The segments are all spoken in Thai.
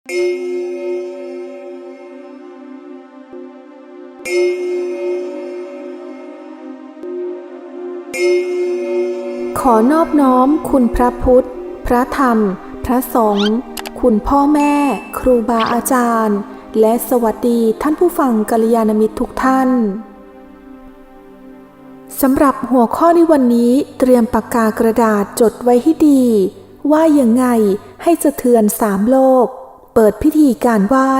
ขอนอบน้อมคุณพระพุทธ พระธรรม พระสงฆ์คุณพ่อแม่ ครูบาอาจารย์ และสวัสดีท่านผู้ฟังกัลยาณมิตรทุกท่านสำหรับหัวข้อในวันนี้เตรียมปากกากระดาษจดไว้ให้ดี ว่ายังไงให้สะเทือนสามโลก ปิดพิธีการไหว้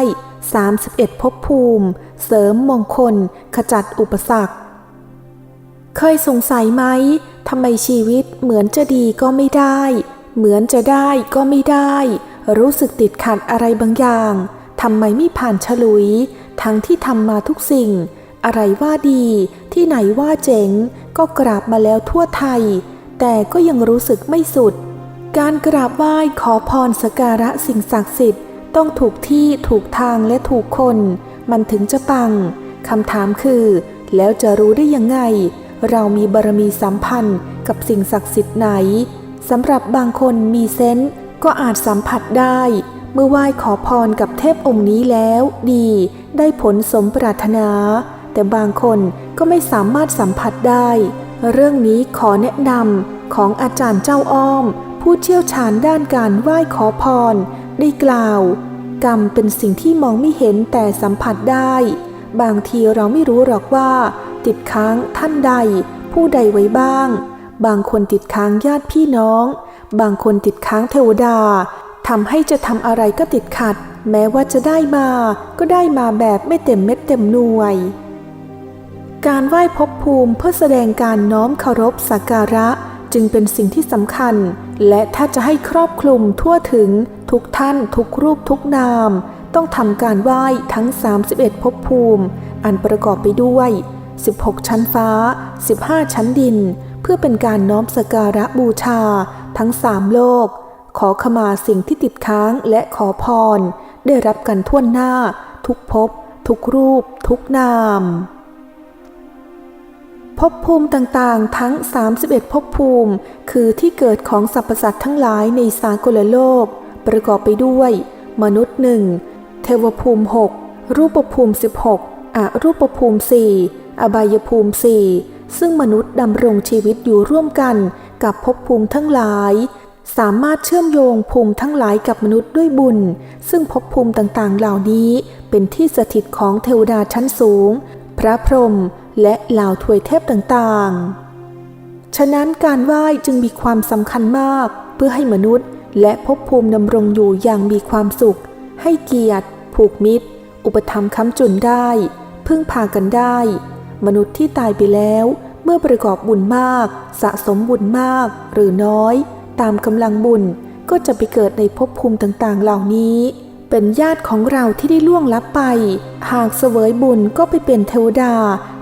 31ภพภูมิ เสริมมงคล ขจัดอุปสรรค เคยสงสัยไหมทำไมชีวิตเหมือนจะดีก็ไม่ได้ เหมือนจะได้ก็ไม่ได้ รู้สึกติดขัดอะไรบางอย่างทำไมไม่ผ่านฉลุย ทั้งที่ทำมาทุกสิ่ง อะไรว่าดี ที่ไหนว่าเจ๋ง ก็กราบมาแล้วทั่วไทย แต่ก็ยังรู้สึกไม่สุด การกราบไหว้ขอพรสกการะสิ่งศักดิ์สิทธิ์ ต้องถูกที่ถูกทางและถูกคน มันถึงจะปังคำถามคือ แล้วจะรู้ได้ยังไง เรามีบารมีสัมพันธ์กับสิ่งศักดิ์สิทธิ์ไหนสำหรับบางคนมีเซนส์ก็อาจสัมผัสได้ เมื่อไหว้ขอพรกับเทพองค์นี้แล้ว ดี ได้ผลสมปรารถนา แต่บางคนก็ไม่สามารถสัมผัสได้ เรื่องนี้ขอแนะนำของอาจารย์เจ้าอ้อม ผู้เชี่ยวชาญด้านการไหว้ขอพร ได้กล่าว กรรมเป็นสิ่งที่มองไม่เห็นแต่สัมผัสได้ บางทีเราไม่รู้หรอกว่าติดค้างท่านใด ผู้ใดไว้บ้าง บางคนติดค้างญาติพี่น้อง บางคนติดค้างเทวดาทำให้จะทำอะไรก็ติดขัด แม้ว่าจะได้มาก็ได้มาแบบไม่เต็มเม็ดเต็มหน่วย การไหว้ภพภูมิเพื่อแสดงการน้อมเคารพสักการะ จึงเป็นสิ่งที่สำคัญ และถ้าจะให้ครอบคลุมทั่วถึงทุกท่านทุกรูปทุกนาม ต้องทำการไหว้ทั้ง 31ภพภูมิ อันประกอบไปด้วย 16 ชั้นฟ้า 15 ชั้นดิน เพื่อเป็นการน้อมสกการะบูชา ทั้งสามโลก ขอขมาสิ่งที่ติดค้างและขอพร ได้รับกันทั่วหน้า ทุกภพทุกรูป ทุกนาม ภพภูมิต่างๆ ทั้ง 31ภพภูมิ คือที่เกิดของสรรพสัตว์ทั้งหลายในสากลโลก ประกอบไปด้วย มนุษย์หนึ่งเทวภูมิ 6 รูปภูมิ 16อรูปภูมิ 4 อบายภูมิ 4 ซึ่งมนุษย์ดำรงชีวิตอยู่ร่วมกันกับภพภูมิทั้งหลาย สามารถเชื่อมโยงภูมิทั้งหลายกับมนุษย์ด้วยบุญ ซึ่งภพภูมิต่างๆ เหล่านี้เป็นที่สถิตของเทวดาชั้นสูง พระพรหมและเหล่าถวยเทพต่างๆ ฉะนั้นการไหว้จึงมีความสำคัญมากเพื่อให้มนุษย์ และภพภูมิดำรงอยู่อย่างมีความสุข ให้เกียรติ ผูกมิตร อุปถัมค้ำจุนได้ พึ่งพากันได้ มนุษย์ที่ตายไปแล้ว เมื่อประกอบบุญมาก สะสมบุญมากหรือน้อย ตามกำลังบุญก็จะไปเกิดในภพภูมิต่างๆ เหล่านี้ เป็นญาติของเราที่ได้ล่วงลับไป หากเสวยบุญก็ไปเป็นเทวดา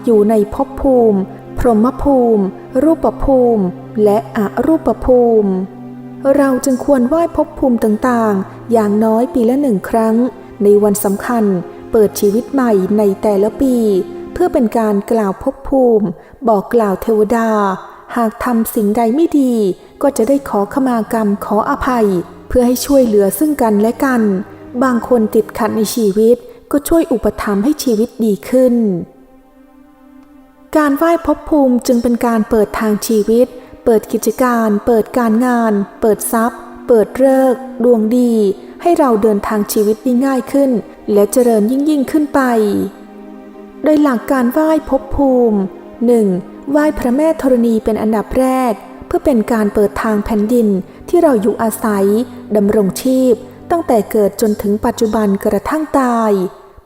อยู่ในภพภูมิ พรหมภูมิ รูปภูมิ และอรูปภูมิ เราจึงควรไหว้ภพภูมิต่างๆ อย่างน้อยปีละหนึ่งครั้ง ในวันสำคัญเปิดชีวิตใหม่ในแต่ละปี เพื่อเป็นการกล่าวภพภูมิ บอกกล่าวเทวดา หากทำสิ่งใดไม่ดี ก็จะได้ขอขมากรรมขออภัย เพื่อให้ช่วยเหลือซึ่งกันและกัน บางคนติดขัดในชีวิตก็ช่วยอุปถัมภ์ให้ชีวิตดีขึ้น การไหว้ภพภูมิจึงเป็นการเปิดทางชีวิต เปิดกิจการ เปิดการงาน เปิดทรัพย์ เปิดเลิกดวงดี ให้เราเดินทางชีวิตได้ง่ายขึ้น และเจริญยิ่งยิ่งขึ้นไป โดยหลักการไหว้ภพภูมิ 1. ไหว้พระแม่ธรณีเป็นอันดับแรก เพื่อเป็นการเปิดทางแผ่นดินที่เราอยู่อาศัยดำรงชีพ ตั้งแต่เกิดจนถึงปัจจุบันกระทั่งตาย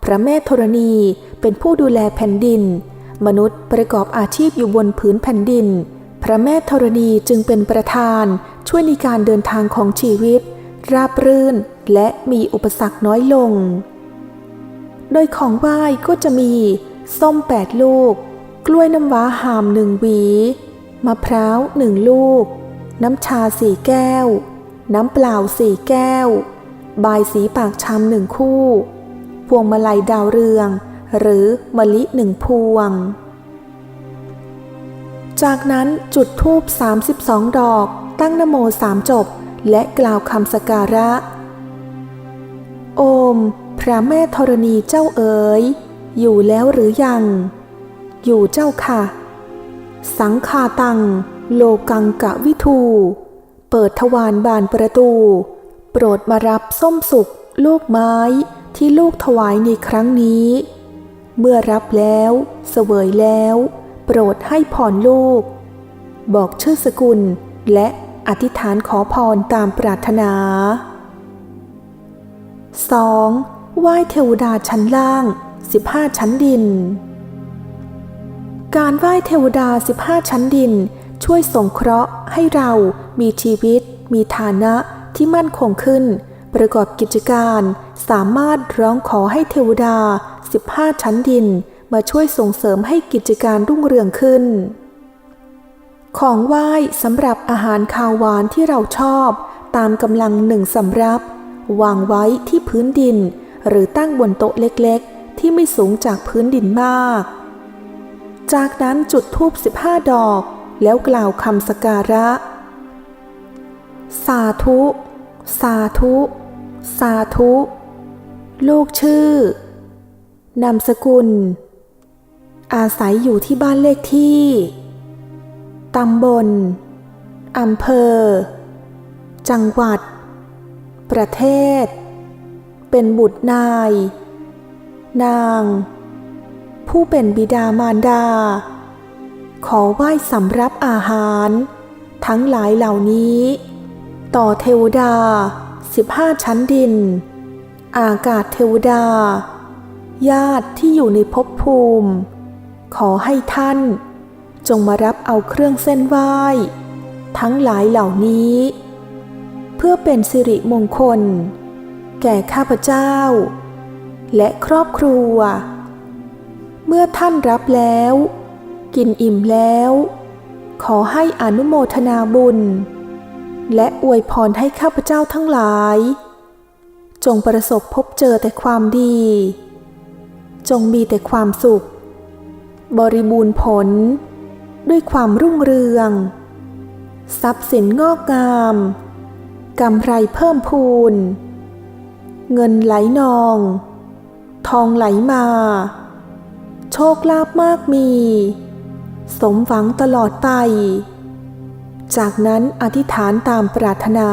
พระแม่ธรณีเป็นผู้ดูแลแผ่นดิน มนุษย์ประกอบอาชีพอยู่บนผืนแผ่นดิน พระแม่ธรณีจึงเป็นประธาน ช่วยในการเดินทางของชีวิต ราบรื่นและมีอุปสรรคน้อยลง โดยของไหว้ก็จะมี ส้มแปดลูก กล้วยน้ำว้าหามหนึ่งหวี มะพร้าวหนึ่งลูก น้ำชาสี่แก้ว น้ำเปล่าสี่แก้ว บายสีปากชามหนึ่งคู่ พวงมาลัยดาวเรือง หรือมะลิหนึ่งพวง จากนั้นจุดธูป 32 ดอก ตั้งนโมสามจบ และกล่าวคำสกการะ โอม พระแม่ธรณีเจ้าเอ๋ย อยู่แล้วหรือยัง อยู่เจ้าค่ะ สังคาตัง โลกังกะวิทู เปิดทวารบานประตู โปรดมารับส้มสุกลูกไม้ที่ลูกถวายในครั้งนี้ เมื่อรับแล้วเสวยแล้ว โปรดให้พรลูก บอกชื่อสกุลและอธิษฐานขอพรตามปรารถนา 2. ไหว้เทวดาชั้นล่าง 15 ชั้นดิน การไหว้เทวดา 15 ชั้นดิน ช่วยสงเคราะห์ให้เรามีชีวิต มีฐานะ ที่มั่นคงขึ้น ประกอบกิจการสามารถร้องขอให้เทวดา 15 ชั้นดิน มาช่วยส่งเสริมให้กิจการรุ่งเรืองขึ้น ของไหว้สำหรับอาหารคาวหวานที่เราชอบ ตามกำลังหนึ่งสำรับ วางไว้ที่พื้นดิน หรือตั้งบนโต๊ะเล็กๆ ที่ไม่สูงจากพื้นดินมาก จากนั้นจุดธูป15 ดอก แล้วกล่าวคำสการะสาธุ สาธุ สาธุ ลูกชื่อ นามสกุล อาศัยอยู่ที่บ้านเลขที่ ตำบล อำเภอ จังหวัด ประเทศ เป็นบุตรนาย นาง ผู้เป็นบิดามารดา ขอไหว้สำรับอาหาร ทั้งหลายเหล่านี้ ต่อเทวดา 15 ชั้นดิน อากาศเทวดา ญาติที่อยู่ในภพภูมิ ขอให้ท่าน จงมารับเอาเครื่องเส้นไหว้ ทั้งหลายเหล่านี้ เพื่อเป็นสิริมงคล แก่ข้าพเจ้า และครอบครัว เมื่อท่านรับแล้ว กินอิ่มแล้ว ขอให้อนุโมทนาบุญ และอวยพรให้ข้าพเจ้าทั้งหลาย จงประสบพบเจอแต่ความดี จงมีแต่ความสุข บริบูรณ์ผล ด้วยความรุ่งเรือง ทรัพย์สินงอกงามกำไรเพิ่มพูน เงินไหลนอง ทองไหลมา โชคลาภมากมี สมหวังตลอดไป จากนั้นอธิษฐานตามปรารถนา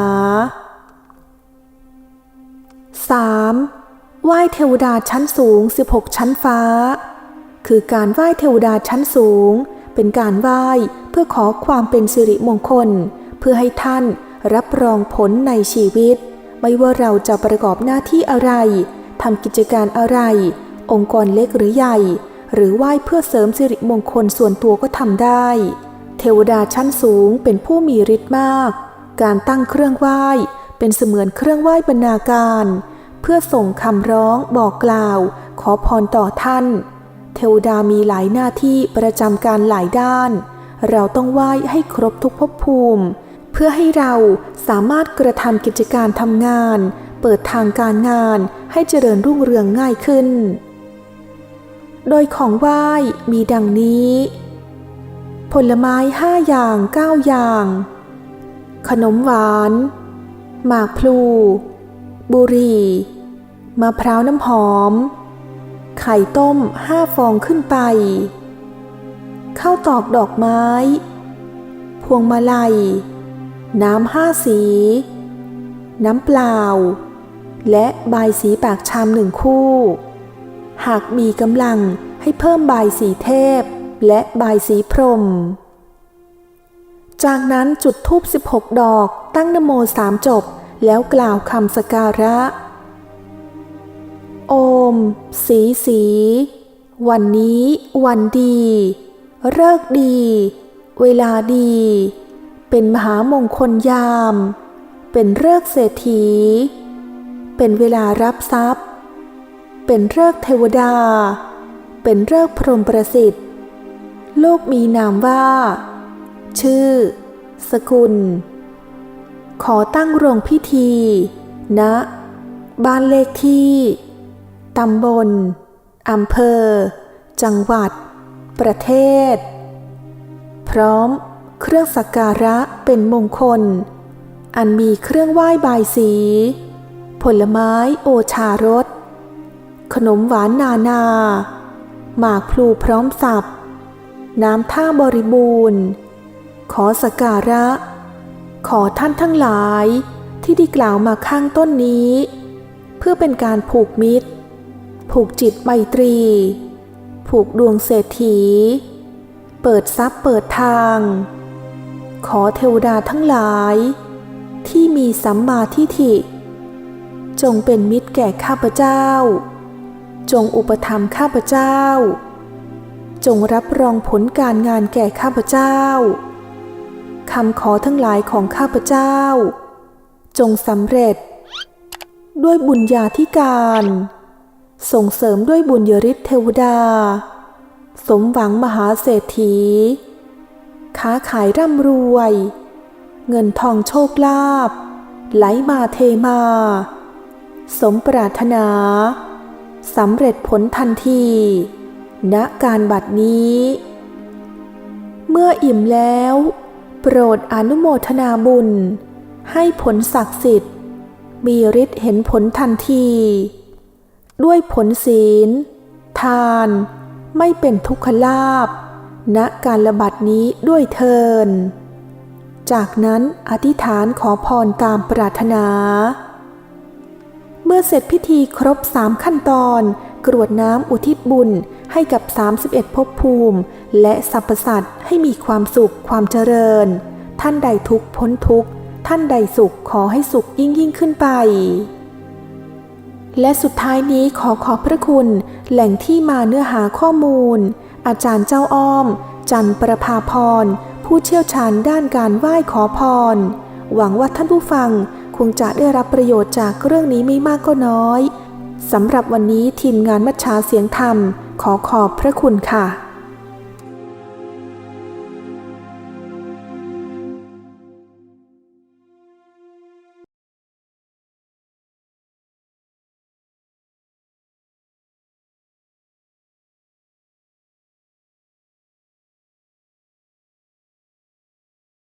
3. ไหว้เทวดาชั้นสูง 16 ชั้นฟ้า คือการไหว้เทวดาชั้นสูง เป็นการไหว้เพื่อขอความเป็นสิริมงคล เพื่อให้ท่านรับรองผลในชีวิต ไม่ว่าเราจะประกอบหน้าที่อะไรทำกิจการอะไร องค์กรเล็กหรือใหญ่ หรือไหว้เพื่อเสริมสิริมงคลส่วนตัวก็ทำได้ เทวดาชั้นสูงเป็นผู้มีฤทธิ์มาก การตั้งเครื่องไหว้เป็นเสมือนเครื่องไหว้บรรณาการ เพื่อส่งคำร้องบอกกล่าว ขอพรต่อท่าน เทวดามีหลายหน้าที่ประจำการหลายด้าน เราต้องไหว้ให้ครบทุกภพภูมิ เพื่อให้เราสามารถกระทำกิจการทำงาน เปิดทางการงานให้เจริญรุ่งเรืองง่ายขึ้น โดยของไหว้มีดังนี้ ผลไม้ห้าอย่างเก้าอย่าง ขนมหวาน หมากพลู บุหรี่มะพร้าวน้ำหอม ไข่ต้มห้าฟองขึ้นไป ข้าวตอกดอกไม้ พวงมาลัย น้ำห้าสี น้ำเปล่า และใบสีปากชามหนึ่งคู่ หากมีกำลังให้เพิ่มใบสีเทพ และบายสีพรม จากนั้นจุดทูบ16 ดอกตั้งนโมสามจบ แล้วกล่าวคำสการะ โอม สีสี วันนี้วันดี เลิกดี เวลาดี เป็นมหามงคลยาม เป็นเลิกเศรษฐี เป็นเวลารับทรัพย์ เป็นเลิกเทวดา เป็นเลิกพรหมประสิทธิ์ ลูกมีนามว่า ชื่อ สกุล ขอตั้งโรงพิธีณนะบ้านเลขที่ ตำบล อำเภอ จังหวัด ประเทศ พร้อมเครื่องสักการะเป็นมงคล อันมีเครื่องไหว้บายสี ผลไม้โอชารส ขนมหวานนานา หมากพลูพร้อมสับ น้ำท่าบริบูรณ์ ขอสการะ ขอท่านทั้งหลายที่ได้กล่าวมาข้างต้นนี้ เพื่อเป็นการผูกมิตร ผูกจิตไมตรี ผูกดวงเศรษฐี เปิดทรัพย์เปิดทาง ขอเทวดาทั้งหลาย ที่มีสัมมาทิฏฐิ จงเป็นมิตรแก่ข้าพเจ้า จงอุปถัมภ์ข้าพเจ้า จงรับรองผลการงานแก่ข้าพเจ้าคำขอทั้งหลายของข้าพเจ้า จงสำเร็จ ด้วยบุญญาธิการ ส่งเสริมด้วยบุญยฤทธิเทวดา สมหวังมหาเศรษฐี ค้าขายร่ำรวย เงินทองโชคลาภไหลมาเทมา สมปรารถนา สำเร็จผลทันที ณการบัดนี้ เมื่ออิ่มแล้ว โปรดอนุโมทนาบุญ ให้ผลศักดิ์สิทธิ์ มีฤทธิ์เห็นผลทันที ด้วยผลศีล ทาน ไม่เป็นทุกขลาบณการระบัดนี้ด้วยเทิน จากนั้นอธิษฐานขอพรตามปรารถนา เมื่อเสร็จพิธีครบสามขั้นตอน กรวดน้ำอุทิศบุญ ให้กับ 31ภพภูมิ และสรรพสัตว์ให้มีความสุขความเจริญ ท่านใดทุกพ้นทุกท่านใดสุขขอให้สุขยิ่งยิ่งขึ้นไป และสุดท้ายนี้ขอขอบพระคุณ แหล่งที่มาเนื้อหาข้อมูล อาจารย์เจ้าอ้อม จันประภาพร ผู้เชี่ยวชาญด้านการไหว้ขอพร หวังว่าท่านผู้ฟังคงจะได้รับประโยชน์จากเรื่องนี้ไม่มากก็น้อยสำหรับวันนี้ทีมงานมัชชาเสียงธรรม ขอขอบพระคุณค่ะ